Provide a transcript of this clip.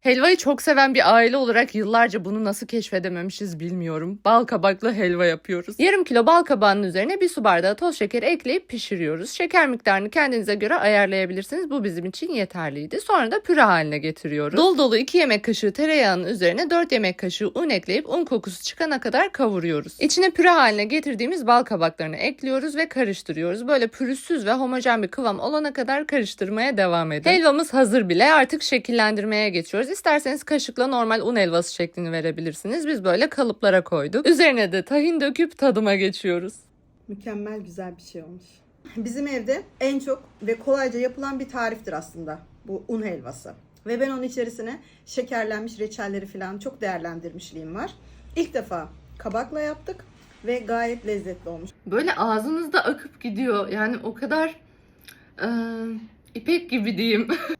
Helvayı çok seven bir aile olarak yıllarca bunu nasıl keşfedememişiz bilmiyorum. Bal kabaklı helva yapıyoruz. Yarım kilo bal kabağının üzerine bir su bardağı toz şeker ekleyip pişiriyoruz. Şeker miktarını kendinize göre ayarlayabilirsiniz. Bu bizim için yeterliydi. Sonra da püre haline getiriyoruz. Dolu dolu 2 yemek kaşığı tereyağının üzerine 4 yemek kaşığı un ekleyip un kokusu çıkana kadar kavuruyoruz. İçine püre haline getirdiğimiz bal kabaklarını ekliyoruz ve karıştırıyoruz. Böyle pürüzsüz ve homojen bir kıvam olana kadar karıştırmaya devam edin. Helvamız hazır bile artık şekillendirmeye geçiyoruz. İsterseniz kaşıkla normal un helvası şeklini verebilirsiniz. Biz böyle kalıplara koyduk. Üzerine de tahin döküp tadıma geçiyoruz. Mükemmel güzel bir şey olmuş. Bizim evde en çok ve kolayca yapılan bir tariftir aslında bu un helvası. Ve ben onun içerisine şekerlenmiş reçelleri falan çok değerlendirmişliğim var. İlk defa kabakla yaptık ve gayet lezzetli olmuş. Böyle ağzınızda akıp gidiyor. Yani o kadar eee, ipek gibi diyeyim.